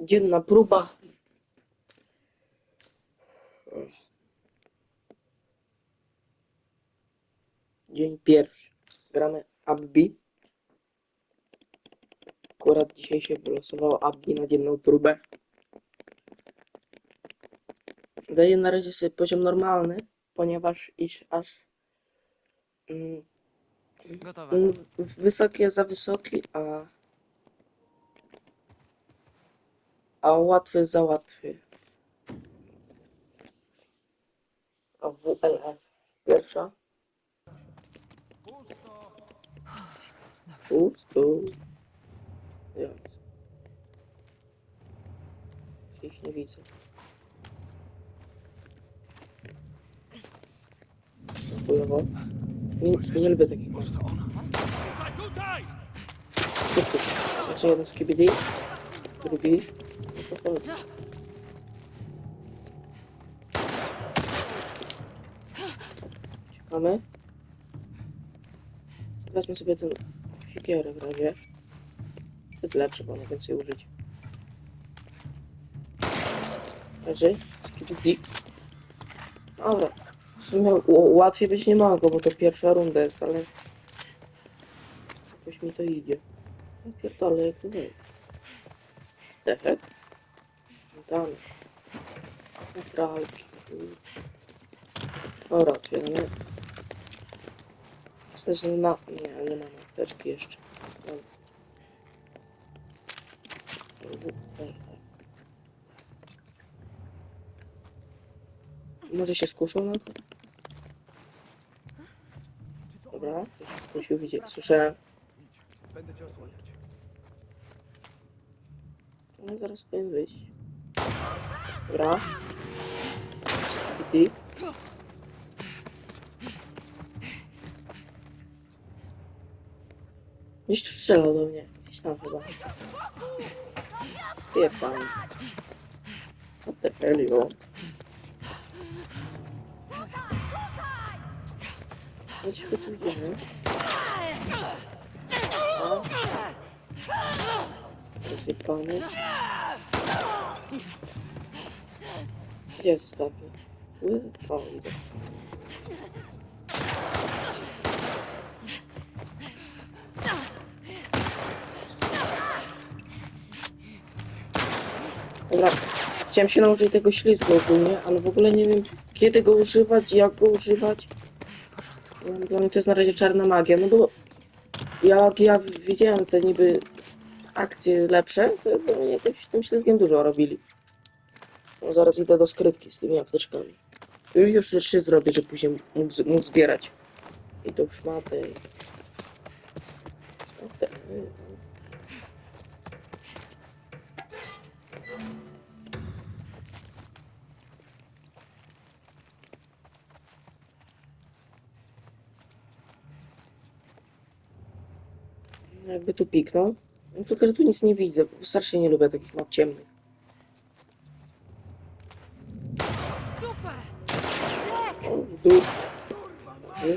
Dzienna próba. Dzień pierwszy. Gramy Abbi. Akurat dzisiaj się wylosowało Abbi na dzienną próbę. Daję na razie sobie poziom normalny, ponieważ iż aż mm, Gotowe. mm, wysoki jest za wysoki, a a łatwy za łatwy. A WLF pierwsza. Pusto. Jest. Ich nie widzę. Chujowo. Nie, nie lubię takich Może to ona? Jeszcze jeden z KBD. Drugi. Czekamy. Wezmę sobie ten siekierę w razie. To jest lepsze, bo ma więcej użyć. Leży. KBD. Dobra. W sumie łatwiej być nie mogło, bo to pierwsza runda jest, ale... Jakoś mi to idzie. Pierdolę, jak to wyjdzie. Defekt. Tam. Pralki. Dobra, otwieramy. Jest też nie ma... Nie, nie mamy apteczki jeszcze. Może się skuszą na to? Dobra, to się skusił, widzieć. Słyszałem. Będę cię osłaniać. No zaraz powinien wyjść. Dobra. Skipity. Gdzieś tu strzelał do mnie. Gdzieś tam chyba. Spiepam. What the hell you? Gdzieś tu idziemy. A. Gdzie jest ostatni? O, widzę. Dobra, chciałem się nauczyć tego ślizgu ogólnie, ale w ogóle nie wiem kiedy go używać, jak go używać. Dla mnie to jest na razie czarna magia, no bo jak ja widziałem te niby akcje lepsze, to, jakoś tym ślizgiem dużo robili. No zaraz idę do skrytki z tymi apteczkami. Już już te trzy zrobię, żeby później mógł, z- zbierać. I tą szmatę. i- O, te- Jakby tu piknął. No tylko, że tu nic nie widzę. bo Strasznie nie lubię takich map ciemnych. Dupę! O, w dół. Nie?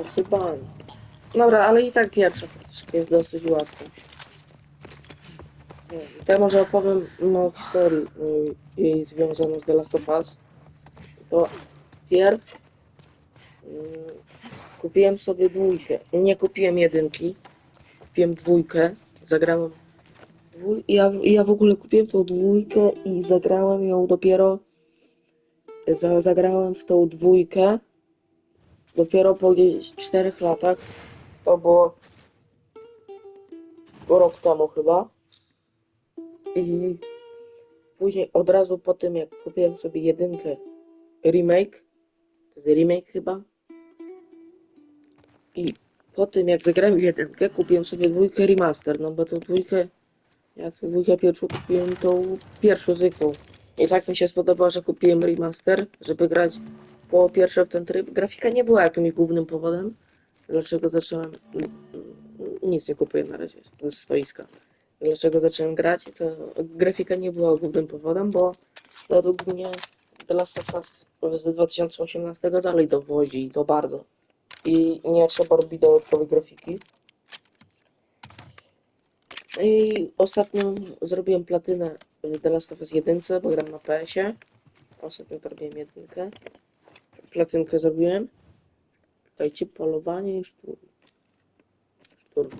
Odsypany. Dobra, ale i tak pierwsza praktycznie jest dosyć łatwa. Ja może opowiem o historii y, jej związaną z The Last of Us. To pierw Kupiłem sobie dwójkę. Nie kupiłem jedynki. Kupiłem dwójkę. Zagrałem. Dwój... Ja, ja w ogóle kupiłem tą dwójkę i zagrałem ją dopiero. Za, zagrałem w tą dwójkę. Dopiero po gdzieś czterech latach. To było. Rok temu chyba. I później od razu po tym jak kupiłem sobie jedynkę remake. To jest remake chyba. I po tym jak zagrałem jedynkę, kupiłem sobie dwójkę remaster, no bo tą dwójkę, ja tę dwójkę pierwszą kupiłem tą pierwszą zwykłą. I tak mi się spodobało, że kupiłem remaster, żeby grać po pierwsze w ten tryb. Grafika nie była jakimś głównym powodem, dlaczego zacząłem. Nic nie kupuję na razie ze stoiska. dlaczego zacząłem grać, to grafika nie była głównym powodem, bo według mnie The Last of Us z 2018 dalej dowodzi i to bardzo. I nie trzeba robić dodatkowej grafiki. I ostatnio zrobiłem platynę w The Last of Us 1, bo gram na PS-ie. Ostatnio to robiłem jedynkę. Platynkę zrobiłem. Dajcie polowanie i szturm. Szturm.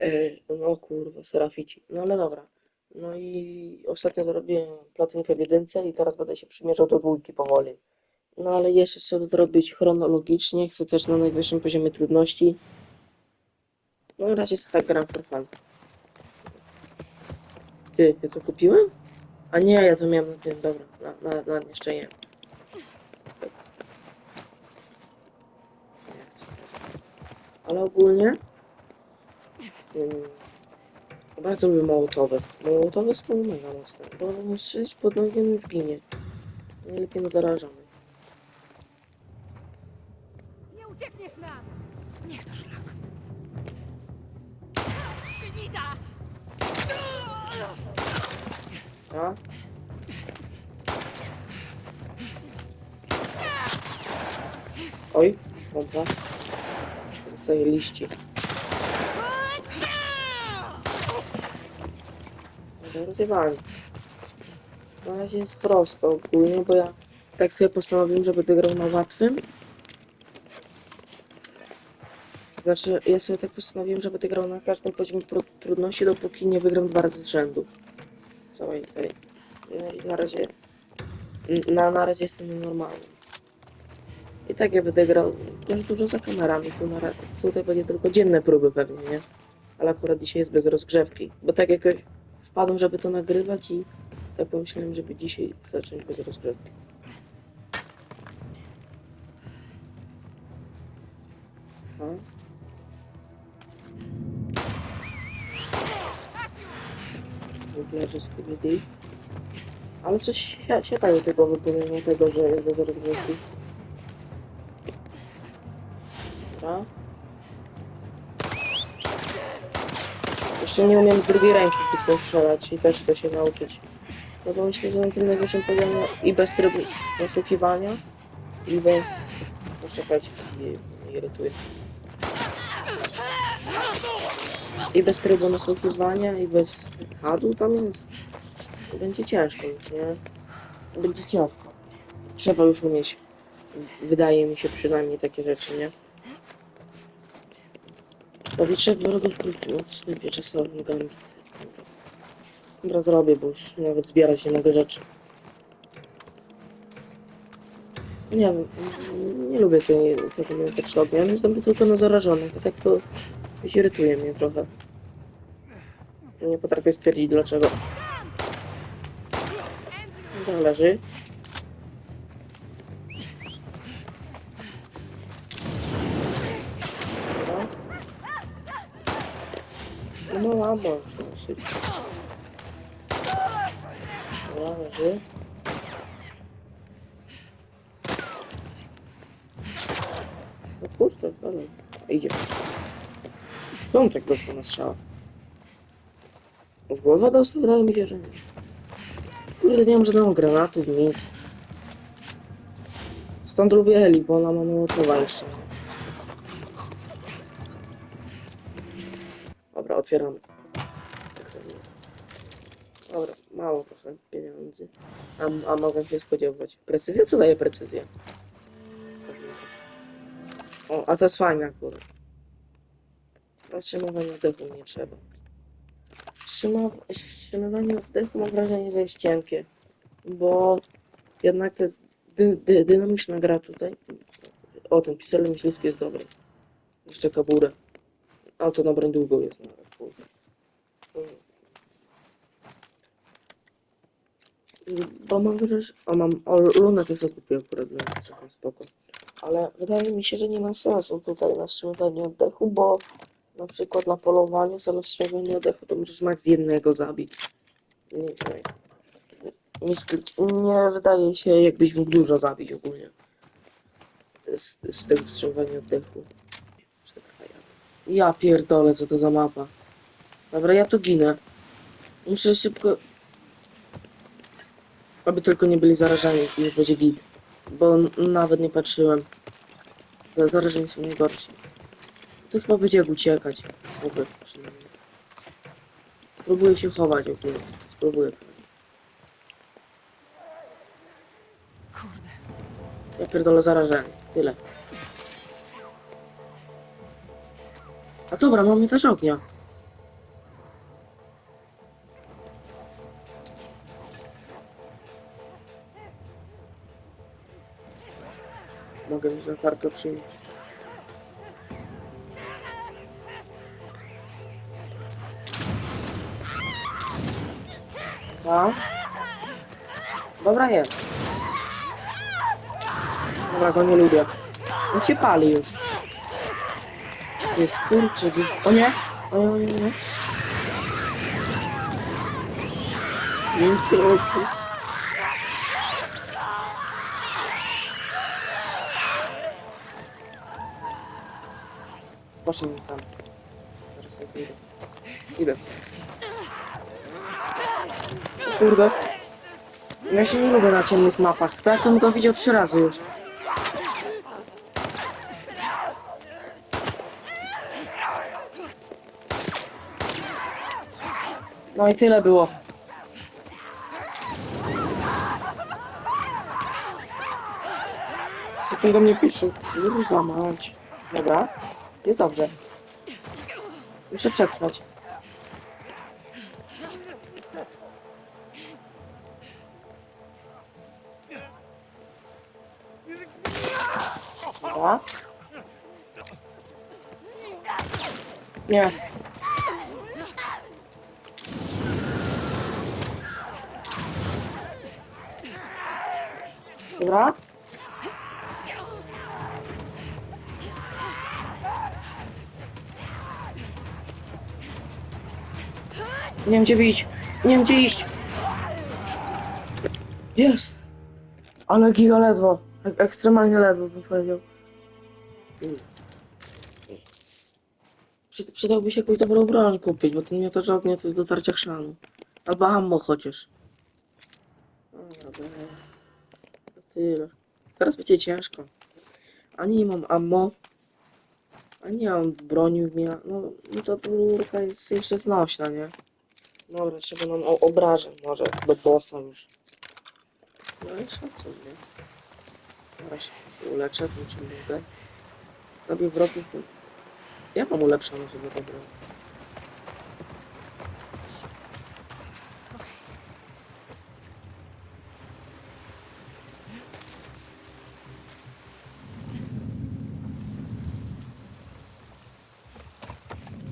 E, no kurwa, serafici. No ale dobra. No i ostatnio zrobiłem platynkę w jedynce i teraz będę się przymierzał do dwójki powoli. No ale jeszcze chcę zrobić chronologicznie, chcę też na najwyższym poziomie trudności. No na razie sobie tak gram for fun. Ty, ja to kupiłem? A nie, ja to miałem na tym, dobra, na, na, na jeszcze nie. Nie chcę. Ale ogólnie mm, bardzo lubię mołotowy. Mołotowy są mega mocne, bo strzelisz pod nogiem już ginie. Najlepiej na zarażony. Oj, dobra. Dostaję liści. No. Na razie jest prosto ogólnie, bo ja tak sobie postanowiłem, że będę grał na łatwym. Znaczy, ja sobie tak postanowiłem, że będę grał na każdym poziomie tru- trudności, dopóki nie wygram dwa razy z rzędu. Całej tej. Na razie. Na, na razie jestem normalny. I tak ja będę grał też dużo za kamerami. Tu na, tutaj będzie tylko dzienne próby pewnie, nie? Ale akurat dzisiaj jest bez rozgrzewki. Bo tak jakoś wpadłem, żeby to nagrywać i tak pomyślałem, żeby dzisiaj zacząć bez rozgrzewki. A? W ogóle, że. Ale coś się daje tego tego, że jest bez rozgrzewki. Dobra. Jeszcze nie umiem z drugiej ręki zbytnio strzelać i też chcę się nauczyć. No bo myślę, że na tym najwyższym poziomie i bez trybu nasłuchiwania i bez... Poczekajcie, co mnie mnie irytuje. I bez trybu nasłuchiwania i bez hadu tam jest. Będzie ciężko już, nie? Będzie ciężko. Trzeba już umieć. Wydaje mi się przynajmniej takie rzeczy, nie? Zabicie wrogów odstępie czasowym gangi. Dobra, zrobię, bo już nawet zbierać nie mogę rzeczy. Nie nie lubię tej, tego miętecznego ognia. Ja jestem tylko na zarażonych, a tak to irytuje mnie trochę. Nie potrafię stwierdzić dlaczego. Dobra, leży. No lambo, dosyć. Leży. No kurde, dalej. Idzie. Co on tak dostał na strzał? W głowę dostał? Wydaje mi się, że nie. Kurde, nie mam żadnego granatu, nic. Stąd lubię Eli, bo ona ma mołotowa jeszcze. Dobra, otwieramy. Dobra, mało trochę pieniędzy. A, a mogę się spodziewać. Precyzja? Co daje precyzję? O, a to jest fajne akurat. Zatrzymywanie oddechu nie trzeba. Wstrzyma- Wstrzymywanie oddechu mam wrażenie, że jest cienkie. Bo jednak to jest dy, dy, dynamiczna gra tutaj. O, ten pistolet myśliwski jest dobry. Jeszcze kaburę. A to na broń długą jest na kurde. Bo mam wrażenie... O, mam... O, lunetę sobie kupię akurat, no, całkiem spoko. Ale wydaje mi się, że nie ma sensu tutaj na wstrzymywanie oddechu, bo na przykład na polowaniu zamiast wstrzymywania oddechu to możesz max jednego zabić. Nie, nie, nie, wydaje się, jakbyś mógł dużo zabić ogólnie. Z, z tego wstrzymywania oddechu. Ja pierdolę, co to za mapa. Dobra, ja tu ginę. Muszę szybko... Aby tylko nie byli zarażeni, już będzie git. Bo nawet nie patrzyłem. Za- Zarażeni są najgorsi. To chyba będzie jak uciekać. Oby, przynajmniej. Próbuję się chować ogólnie. Spróbuję. Kurde. Ja pierdolę zarażenie. Tyle. A dobra, mamy też ognia. Mogę mieć latarkę przyjąć. A? Dobra jest. Dobra, go nie lubię. On się pali już. Jest kurczę. O nie! O nie, o nie, o nie. Nie, kurczę. Poszedł tam. Teraz tak idę. Idę. Kurde. Ja się nie lubię na ciemnych mapach. Tak, to go widział trzy razy już. No i tyle było. Co ty do mnie pisze? Kurwa mać. Dobra. Jest dobrze. Muszę przetrwać. Dobra. Nie. Dobra. Nie wiem gdzie iść. Nie wiem gdzie iść. Jest. Ale giga ledwo. Ek- ekstremalnie ledwo bym powiedział. Przy, przydałby się jakąś dobrą broń kupić, bo ten miotacz ognia to jest do tarcia chrzanu. Albo ammo chociaż. No, Dobra. To tyle. Teraz będzie ciężko. Ani nie mam ammo, ani nie mam broni w mia... No, no ta rurka jest jeszcze znośna, nie? Dobra, trzeba nam o- obrażeń może do bossa już. No i szacun, nie? Dobra, się uleczę tym czym mogę. Zabiję wrogów. Ja mam ulepszoną chyba dobrą.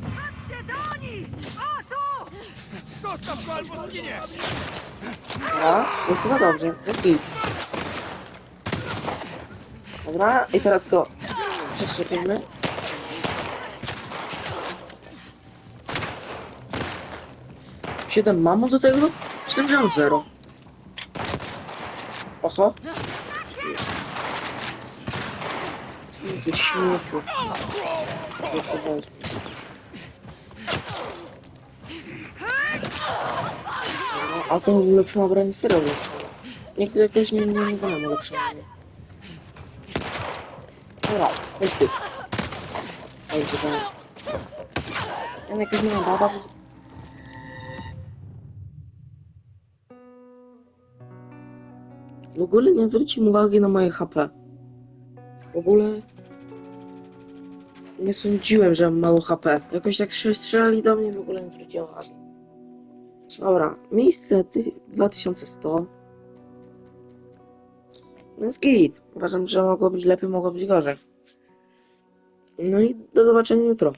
Chodźcie do nich! Zostaw go albo zginiesz! Dobra, jest chyba dobrze. Jest. Dobra, i teraz go przeszczepimy. Siedem mam do tego? Że mam zero. Oho. Ty śmieciu. Żartowałeś. No, A ten ulepszyła broń serio ulepszona. Nigdy jakoś nie, nie, nie byłem ulepszona. Dobra, chodź tu. Oj, to tam. Jakaś mała baba. W ogóle nie zwróciłem uwagi na moje HP. W ogóle nie sądziłem, że mam mało HP. Jakoś jak się strzelali do mnie, w ogóle nie zwróciłem uwagi. Dobra, miejsce ty- 2100. No jest git. Uważam, że mogło być lepiej, mogło być gorzej. No i do zobaczenia jutro.